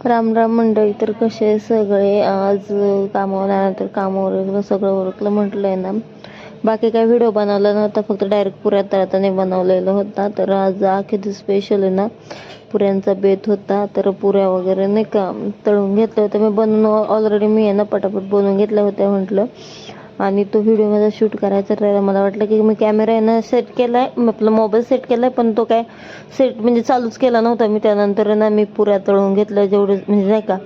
राम राम मंडळी तर कसे सगळे? आज कामावर आल्यानंतर कामावर सगळं ओळखलं म्हटलं आहे ना. बाकी काय व्हिडिओ बनवला नव्हता फक्त डायरेक्ट पुऱ्या तळताना बनवलेला होता. तर आज अखेर स्पेशल आहे ना. पुऱ्यांचा बेत होता तर पुऱ्या वगैरे नाही का तळून घेतल्या होत्या. मी बनवून ऑलरेडी मी आहे ना पटापट बनवून घेतल्या होत्या म्हटलं. आणि तो व्हिडिओ माझा शूट करायचा राहिला मला वाटलं की मी कॅमेरा यानं सेट केला आहे आपला मोबाईल सेट केला आहे पण तो काय सेट म्हणजे चालूच केला नव्हता. मी त्यानंतर ना मी पुऱ्या तळून घेतला जेवढं म्हणजे नाही का.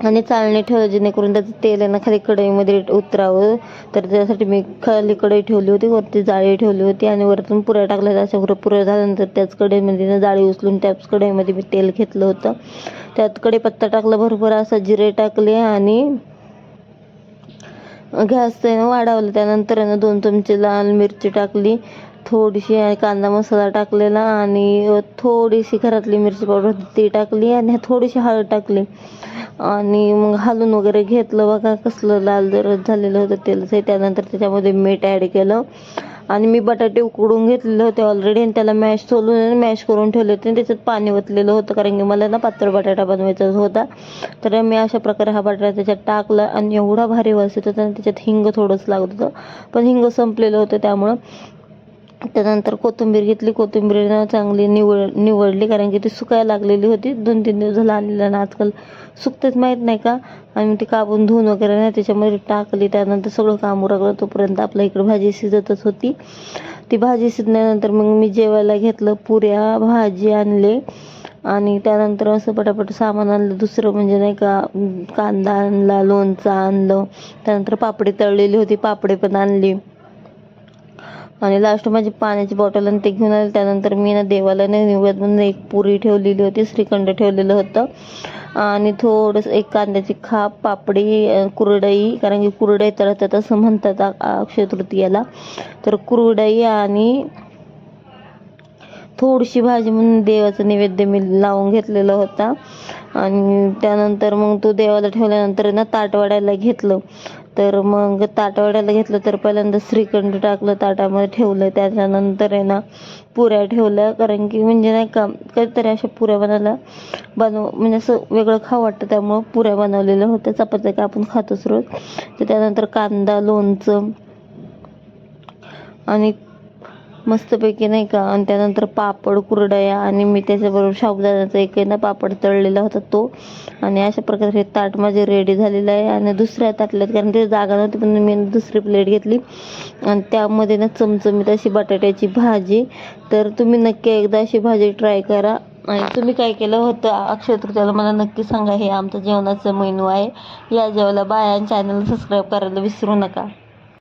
आणि चाळणी ठेवलं जेणेकरून त्याचं तेल आहे ना खाली कढईमध्ये उतरावं. तर त्यासाठी मी खाली कढई ठेवली होती वरती जाळी ठेवली होती आणि वरतून पुऱ्या टाकल्या अशा पुऱ्या पुऱ्या झाल्यानंतर त्याच कढईमध्ये ना जाळी उचलून त्याच कढईमध्ये मी तेल घेतलं होतं. त्यात कढीपत्ता टाकला भरपूर असा जिरे टाकले आणि गॅस त्यानं वाढवलं. त्यानंतर आहे ना दोन चमचे लाल मिरची टाकली. थोडीशी कांदा मसाला टाकलेला आणि थोडीशी घरातली मिरची पावडर होती ती टाकली आणि थोडीशी हळद टाकली. आणि मग हलून वगैरे घेतलं बघा कसलं लाल जरद झालेलं होतं तेल त्यानंतर त्याच्यामध्ये मीठ ॲड केलं. आणि मी बटाटे उकडून घेतलेले होते ऑलरेडी आणि त्याला मॅश सोलून मॅश करून ठेवले होते आणि त्याच्यात पाणी ओतलेलं होतं कारण की मला ना पातळ बटाटा बनवायचा होता. तर मी अशा प्रकारे हा बटाटा त्याच्यात टाकला आणि एवढा भारी वास येत होता आणि त्याच्यात हिंग थोडंच लागत होतं. पण हिंग संपलेलं होतं त्यामुळं. त्यानंतर कोथिंबीर घेतली. कोथिंबीर चांगली निवड निवडली कारण की ती सुकायला लागलेली होती. दोन तीन दिवस झाला आणलेलं ना आजकाल सुकतेच माहीत नाही का? आणि ती कापून धुवून वगैरे नाही त्याच्यामध्ये टाकली. त्यानंतर सगळं काम उरकलं. तोपर्यंत आपल्या इकडं भाजी शिजतच होती. ती भाजी शिजल्यानंतर मग मी जेवायला घेतलं. पुऱ्या भाजी आणले. आणि त्यानंतर असं पटापट सामान आणलं. दुसरं म्हणजे नाही का कांदा आणला लोणचं आणलं. त्यानंतर पापडी तळलेली होती. पापडे पण आणली. आणि लास्ट माझी पाण्याची बॉटल आणि ते घेऊन आले. त्यानंतर मी ना देवाला निवेद म्हणून एक पुरी ठेवलेली होती श्रीखंड ठेवलेलं होतं. आणि थोडंसं एक कांद्याची खाप पापडी कुरडई कारण की कुरडई तर असं म्हणतात अक्षय तृतीयाला. तर कुरडई आणि थोडीशी भाजी म्हणून देवाचं नैवेद्य मी लावून घेतलेला होता. आणि त्यानंतर मग तो देवाला ठेवल्यानंतर ना ताटवाड्याला घेतलं. तर मग ताटवड्याला घेतलं तर पहिल्यांदा श्रीखंड टाकलं ताटामध्ये ठेवलं. त्याच्यानंतर आहे ना पुऱ्या ठेवल्या. कारण की म्हणजे नाही का काहीतरी अशा पुऱ्या बनायला बनव म्हणजे असं वेगळं खावं वाटतं. त्यामुळं पुऱ्या बनवलेल्या होत्या. चपात्या का आपण खातोच रोज. तर त्यानंतर कांदा लोणचं आणि मस्तपैकी नाही का? आणि त्यानंतर पापड कुरडया आणि मी त्याच्याबरोबर साबुदाण्याचा एक ना पापड तळलेला होता तो. आणि अशा प्रकारे हे ताट माझे रेडी झालेलं आहे. आणि दुसऱ्या ताटल्यात कारण ते जागा नव्हती पण मी दुसरी प्लेट घेतली. आणि त्यामध्ये ना चमचमीत अशी बटाट्याची भाजी. तर तुम्ही नक्की एकदा अशी भाजी ट्राय करा. आणि तुम्ही काय केलं होतं अक्षय तृतीयाला मला नक्की सांगा. हे आमचं जेवणाचं मेनू आहे. या जेवायला बाया चॅनल सबस्क्राईब करायला विसरू नका.